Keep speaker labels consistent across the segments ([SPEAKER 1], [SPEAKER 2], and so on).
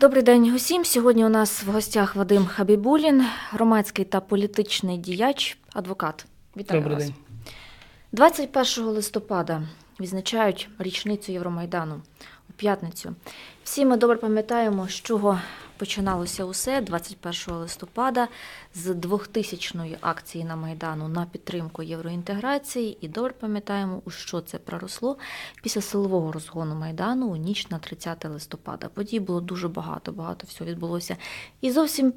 [SPEAKER 1] Добрий день усім. Сьогодні у нас в гостях Вадим Хабібулін, громадський та політичний діяч, адвокат. Вітаю
[SPEAKER 2] Добрий
[SPEAKER 1] вас.
[SPEAKER 2] день.
[SPEAKER 1] 21 листопада відзначають річницю Євромайдану у п'ятницю. Всі ми добре пам'ятаємо, з чого починалося усе 21 листопада з 2000-ї акції на Майдану на підтримку євроінтеграції. І добре пам'ятаємо, у що це проросло після силового розгону Майдану у ніч на 30 листопада. Подій було дуже багато, багато всього відбулося. І зовсім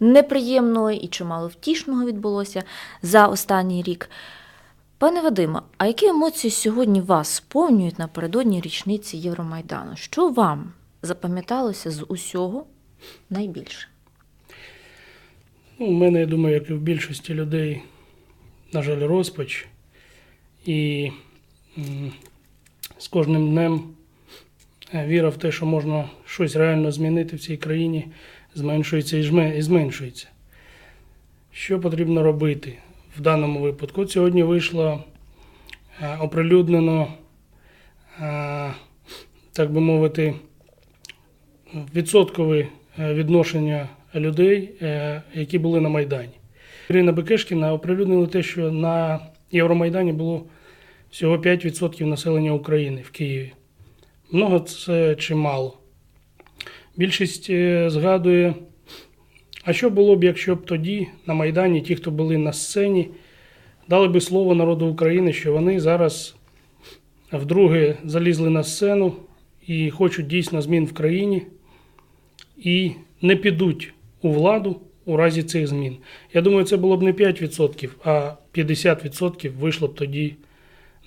[SPEAKER 1] неприємного і чимало втішного відбулося за останній рік. Пане Вадиме, а які емоції сьогодні вас сповнюють напередодні річниці Євромайдану? Що вам запам'яталося з усього найбільше?
[SPEAKER 2] Ну, у мене, я думаю, як і в більшості людей, на жаль, розпач. І з кожним днем е, віра в те, що можна щось реально змінити в цій країні, зменшується і зменшується. Що потрібно робити в даному випадку? От сьогодні вийшло е, оприлюднено, е, так би мовити, відсоткове е, відношення людей, е, які були на Майдані. Ірина Бекешкіна оприлюднила те, що на Євромайдані було всього 5% населення України в Києві. Много це чи мало. Більшість е, згадує, а що було б, якщо б тоді на Майдані ті, хто були на сцені, дали би слово народу України, що вони зараз вдруге залізли на сцену і хочуть дійсно змін в країні, і не підуть у владу у разі цих змін. Я думаю, це було б не 5%, а 50% вийшло б тоді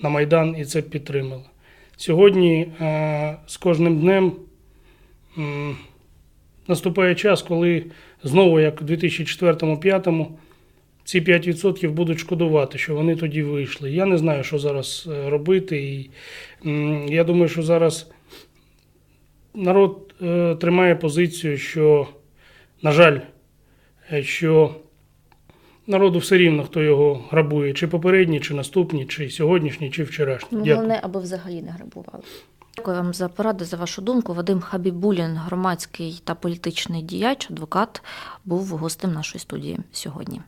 [SPEAKER 2] на Майдан і це підтримало. Сьогодні е, з кожним днем наступає час, коли знову, як у 2004-2005, ці 5% будуть шкодувати, що вони тоді вийшли. Я не знаю, що зараз е, робити. І я думаю, що зараз народ е, тримає позицію, що, на жаль, е, що народу все рівно, хто його грабує, чи попередні, чи наступні, чи сьогоднішні, чи вчорашні.
[SPEAKER 1] Ну,
[SPEAKER 2] Дякую.
[SPEAKER 1] головне, аби взагалі не грабували. Дякую вам за поради, за вашу думку. Вадим Хабібулін, громадський та політичний діяч, адвокат, був гостем нашої студії сьогодні.